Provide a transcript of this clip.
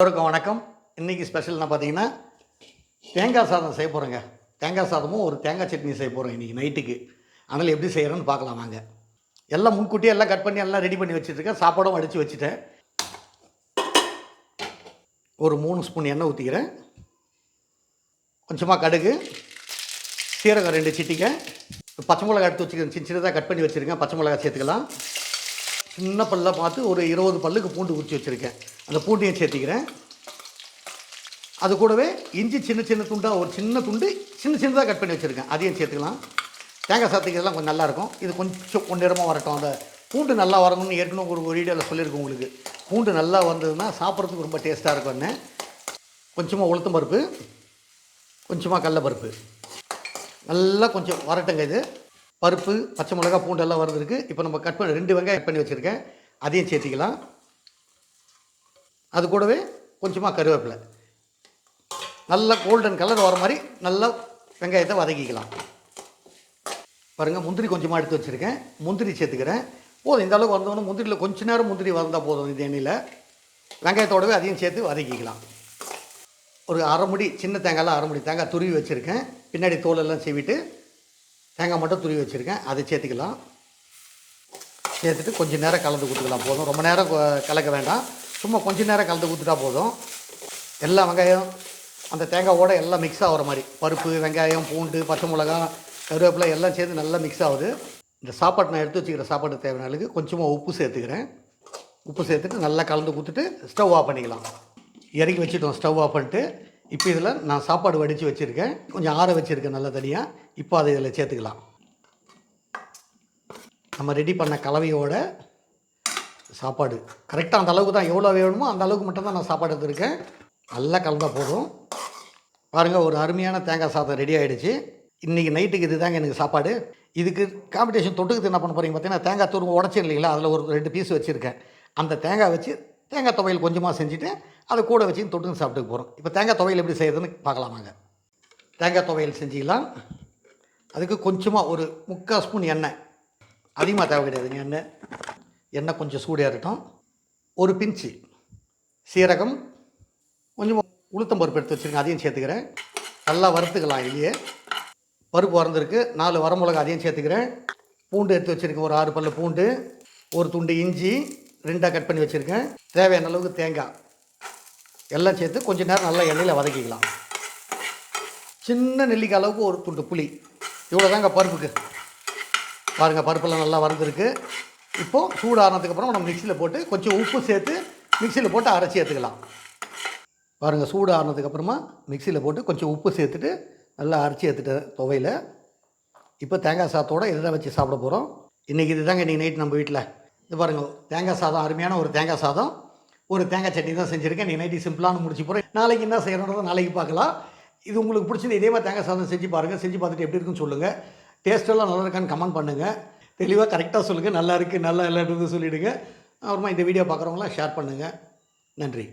எல்லோருக்கும் வணக்கம். இன்றைக்கி ஸ்பெஷல்னா பார்த்தீங்கன்னா தேங்காய் சாதம் செய்ய போகிறேங்க தேங்காய் சாதமும் ஒரு தேங்காய் சட்னி செய்ய போகிறோம் இன்றைக்கி நைட்டுக்கு. அதனால் எப்படி செய்கிறோன்னு பார்க்கலாம் வாங்க. எல்லாம் முன்கூட்டியே எல்லாம் கட் பண்ணி எல்லாம் ரெடி பண்ணி வச்சுட்ருக்கேன் சாப்பாடும் அடித்து வச்சுட்டேன். ஒரு மூணு ஸ்பூன் எண்ணெய் ஊற்றிக்கிறேன் கொஞ்சமாக கடுகு சீரகம் ரெண்டு சிட்டிங்க. பச்சை மிளகா எடுத்து வச்சுக்கிறேன். சின்ன சின்னதாக கட் பண்ணி வச்சுருக்கேன். பச்சை மிளகா சேர்த்துக்கலாம். சின்ன பல்ல பார்த்து ஒரு இருபது பல்லுக்கு பூண்டு உரிச்சு வச்சுருக்கேன். அந்த பூண்டையும் சேர்த்திக்கிறேன். அது கூடவே இஞ்சி சின்ன சின்ன துண்டாக ஒரு சின்ன துண்டு சின்ன சின்னதாக கட் பண்ணி வச்சுருக்கேன். அதையும் சேர்த்துக்கலாம். தேங்காய் சாத்துக்கிறதுலாம் கொஞ்சம் நல்லாயிருக்கும் இது கொஞ்சம் கொஞ்சமாக வரட்டும். அந்த பூண்டு நல்லா வரணும்னு ஏற்கனவே ஒரு வீடியோவில் சொல்லியிருக்கோம் உங்களுக்கு. பூண்டு நல்லா வந்ததுன்னா சாப்பிட்றதுக்கு ரொம்ப டேஸ்ட்டாக இருக்கும்னு கொஞ்சமாக உளுத்தம் பருப்பு கொஞ்சமாக கடலப்பருப்பு. நல்லா கொஞ்சம் வரட்டுங்க இது. பருப்பு பச்சை மிளகா பூண்டு எல்லாம் இப்போ நம்ம கட் பண்ணி ரெண்டு வெங்காயம் கட் பண்ணி வச்சுருக்கேன். அதையும் சேர்த்திக்கலாம். அது கூடவே கொஞ்சமாக கருவேப்பிலை. நல்லா கோல்டன் கலர் வர மாதிரி நல்லா வெங்காயத்தை வதக்கிக்கலாம். பாருங்கள் முந்திரி கொஞ்சமாக எடுத்து வச்சுருக்கேன். முந்திரி சேர்த்துக்கிறேன். போதும் இந்த அளவுக்கு வந்தவொடனே முந்திரியில் கொஞ்ச நேரம் முந்திரி வந்தால் போதும் இந்த எண்ணெயில். வெங்காயத்தோடவே அதையும் சேர்த்து வதக்கிக்கலாம். ஒரு அரை முடி சின்ன தேங்காயில் அரை முடி தேங்காய் துருவி வச்சுருக்கேன். பின்னாடி தோலெல்லாம் செவிட்டு தேங்காய் மட்டும் துருவி வச்சுருக்கேன். அதை சேர்த்துக்கலாம். சேர்த்துட்டு கொஞ்சம் நேரம் கலந்து கொடுத்துக்கலாம். போதும். ரொம்ப நேரம் கலக்க வேண்டாம். சும்மா கொஞ்ச நேரம் கலந்து கொடுத்துட்டா போதும். எல்லா வெங்காயம் அந்த தேங்காவோட எல்லாம் மிக்ஸ் ஆகிற மாதிரி. பருப்பு வெங்காயம் பூண்டு பச்சை மிளகா கருவேப்பிலை எல்லாம் சேர்த்து நல்லா மிக்ஸ் ஆகுது. இந்த சாப்பாடு நான் எடுத்து வச்சுக்கிற சாப்பாடு தேவையான அளவுக்கு கொஞ்சமாக உப்பு சேர்த்துக்கிறேன். உப்பு சேர்த்துட்டு நல்லா கலந்து கொடுத்துட்டு ஸ்டவ் ஆஃப் பண்ணிக்கலாம். இறக்கி வச்சுட்டோம். ஸ்டவ் ஆஃப் பண்ணிட்டு இப்போ இதில் நான் சாப்பாடு வடித்து வச்சுருக்கேன். கொஞ்சம் ஆற வச்சுருக்கேன் நல்லா தனியாக இப்போ அதை இதில் சேர்த்துக்கலாம். நம்ம ரெடி பண்ண கலவையோட சாப்பாடு. கரெக்டாக அந்த அளவுக்கு தான் எவ்வளோ வேணுமோ அந்த அளவுக்கு மட்டும் தான் நான் சாப்பாடு எடுத்துருக்கேன். நல்லா கலந்தால் போதும். பாருங்கள் ஒரு அருமையான தேங்காய் சாதம் ரெடி ஆகிடுச்சு இன்றைக்கி நைட்டுக்கு இது தாங்க எனக்கு சாப்பாடு. இதுக்கு காம்படிஷன் தொட்டுக்கு என்ன பண்ண போகிறீங்க பார்த்தீங்கன்னா தேங்காய் தூரம் உடச்சி இல்லைங்களா அதில் ஒரு ரெண்டு பீஸ் வச்சுருக்கேன். அந்த தேங்காய் வச்சு தேங்காய் துவையல் கொஞ்சமாக செஞ்சுட்டு அதை கூட வச்சு தொட்டுன்னு சாப்பிட்டுக்கு போகிறோம் இப்போ தேங்காய் துவையல் எப்படி செய்யறதுன்னு பார்க்கலாம் வாங்க. தேங்காய் துவையல் செஞ்சிக்கலாம் அதுக்கு கொஞ்சமாக ஒரு முக்கால் ஸ்பூன் எண்ணெய். அதிகமாக தேவை கிடையாதுங்க எண்ணெய். எண்ணெய் கொஞ்சம் சூடாக இருக்கட்டும். ஒரு பிஞ்சு சீரகம் கொஞ்சம் உளுத்தம் பருப்பு எடுத்து வச்சுருக்கேன் அதையும் சேர்த்துக்கிறேன். நல்லா வறுத்துக்கலாம் இல்லையே பருப்பு வறந்துருக்கு. நாலு வரமிளகா அதையும் சேர்த்துக்கிறேன். பூண்டு எடுத்து வச்சுருக்கேன். ஒரு ஆறு பல்லு பூண்டு ஒரு துண்டு இஞ்சி ரெண்டாக கட் பண்ணி வச்சுருக்கேன். தேவையான அளவுக்கு தேங்காய். எல்லாம் சேர்த்து கொஞ்சம் நேரம் நல்லா எண்ணெயில் வதக்கிக்கலாம். சின்ன நெல்லிக்காய் அளவுக்கு ஒரு துண்டு புளி. இவ்வளோ தாங்க பருப்புக்கு. பாருங்கள் பருப்பெல்லாம் நல்லா வறந்துருக்கு. இப்போது சூடு ஆறினதுக்கப்புறம் நம்ம மிக்சியில் போட்டு கொஞ்சம் உப்பு சேர்த்து மிக்சியில் போட்டு அரைச்சி எடுத்துக்கலாம். பாருங்கள் சூடு ஆறினதுக்கப்புறமா மிக்சியில் போட்டு கொஞ்சம் உப்பு சேர்த்துட்டு நல்லா அரைச்சி எடுத்துட்டேன் துவையில். இப்போ தேங்காய் சாதத்தோட இதுதான் வச்சு சாப்பிட போகிறோம் இன்றைக்கி இதுதாங்க இன்றைக்கி நைட் நம்ம வீட்டில் பாருங்கள் தேங்காய் சாதம் அருமையான ஒரு தேங்காய் சாதம். ஒரு தேங்காய் சட்னி தான் செஞ்சுருக்கேன். நீ நைட்டி சிம்பிளான முடிச்சு போகிறேன் நாளைக்கு என்ன செய்யணுன்றதை நாளைக்கு பார்க்கலாம். இது உங்களுக்கு பிடிச்சது இதே மாதிரி தேங்காய் சாதம் செஞ்சு பாருங்கள் செஞ்சு பார்த்துட்டு எப்படி இருக்குன்னு சொல்லுங்கள் டேஸ்ட்டெல்லாம் நல்லா இருக்கான்னு கமெண்ட் பண்ணுங்கள் தெளிவாக கரெக்டாக சொல்லுங்கள் நல்லா இருக்குது நல்லா இல்லைன்றது சொல்லிவிடுங்க அப்புறமா இந்த வீடியோ பார்க்குறவங்களாம் ஷேர் பண்ணுங்கள் நன்றி.